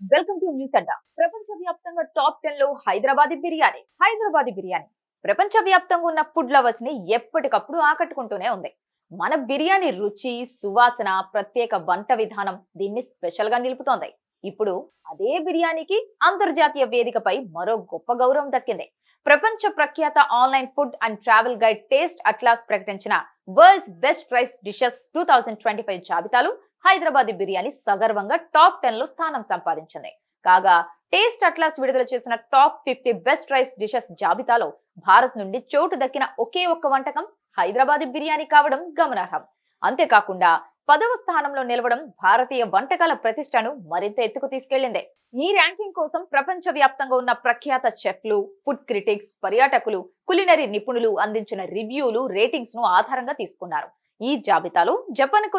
Welcome to news అడ్డా ప్రపంచ వ్యాప్తంగా top టెన్లో హైదరాబాదీ బిర్యానీ. హైదరాబాదీ బిర్యానీ. ప్రపంచ వ్యాప్తంగా ఉన్న ఫుడ్ లవర్స్ని ఎప్పటికప్పుడు ఆకట్టుకుంటూనే ఉంది. మన బిర్యానీ రుచి సువాసన ప్రత్యేక వంట విధానం దీన్ని స్పెషల్గా నిలుపుతోంది. ఇప్పుడు అదే బిర్యానీకి అంతర్జాతీయ వేదికపై మరో గొప్ప గౌరవం దక్కింది. ప్రపంచ ప్రఖ్యాత online food and travel guide Taste Atlas ప్రకటించిన world's best rice dishes two thousand twenty five జాబితాలు హైదరాబాదీ బిర్యానీ సగర్వంగా టాప్ టెన్లో స్థానం సంపాదించింది. కాగా టేస్ట్ అట్లాస్ విడుదల చేసిన top fifty best rice dishes జాబితాలో భారత్ నుండి చోటు దక్కిన ఒకే ఒక్క వంటకం హైదరాబాదీ బిర్యానీ కావడం గమనార్హం. అంతేకాకుండా పదవ స్థానంలో నిలవడం భారతీయ వంటకాల ప్రతిష్టను మరింత ఎత్తుకు తీసుకెళ్ళింది ఈ ర్యాంకింగ్ కోసం ప్రపంచ వ్యాప్తంగా ఉన్న ప్రఖ్యాత చెఫ్లు ఫుడ్ క్రిటిక్స్ పర్యాటకులు కులినరీ నిపుణులు అందించిన రివ్యూలు రేటింగ్స్ను ఆధారంగా తీసుకున్నారు. ఈ జాబితాలో జపాన్కు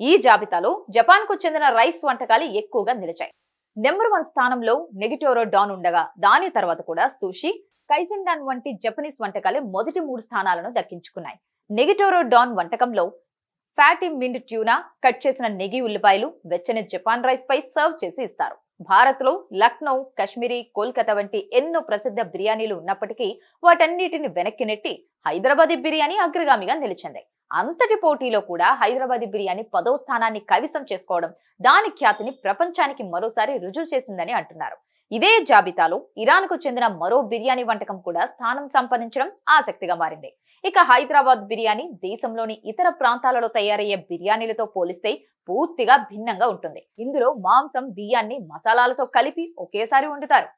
ఈ జాబితాలో జపాన్కు చెందిన రైస్ వంటకాలు ఎక్కువగా నిలిచాయి. నెంబర్ వన్ స్థానంలో నెగిటోరో డాన్ ఉండగా దాని తర్వాత కూడా సుషి కైసెండాన్ వంటి జపనీస్ వంటకాలే మొదటి మూడు స్థానాలను దక్కించుకున్నాయి. నెగిటోరో డాన్ వంటకంలో ఫ్యాటీ మిండ్ ట్యూనా కట్ చేసిన నెగి ఉల్లిపాయలు వెచ్చని జపాన్ రైస్ పై సర్వ్ చేసి ఇస్తారు. భారత్లో లక్నో కశ్మీరీ కోల్కతా వంటి ఎన్నో ప్రసిద్ధ బిర్యానీలు ఉన్నప్పటికీ వాటన్నిటిని వెనక్కి నెట్టి హైదరాబాదీ బిర్యానీ అగ్రగామిగా నిలిచింది. అంతటి పోటీలో కూడా హైదరాబాదీ బిర్యానీ పదో స్థానాన్ని కవిసం చేసుకోవడం దాని ఖ్యాతిని ప్రపంచానికి మరోసారి రుజువు చేసిందని అంటున్నారు. ఇదే జాబితాలో ఇరాన్కు చెందిన మరో బిర్యానీ వంటకం కూడా స్థానం సంపాదించడం ఆసక్తిగా మారింది. ఇక హైదరాబాద్ బిర్యానీ దేశంలోని ఇతర ప్రాంతాలలో తయారయ్యే బిర్యానీలతో పోలిస్తే పూర్తిగా భిన్నంగా ఉంటుంది. ఇందులో మాంసం బియ్యాన్ని మసాలాలతో కలిపి ఒకేసారి వండుతారు.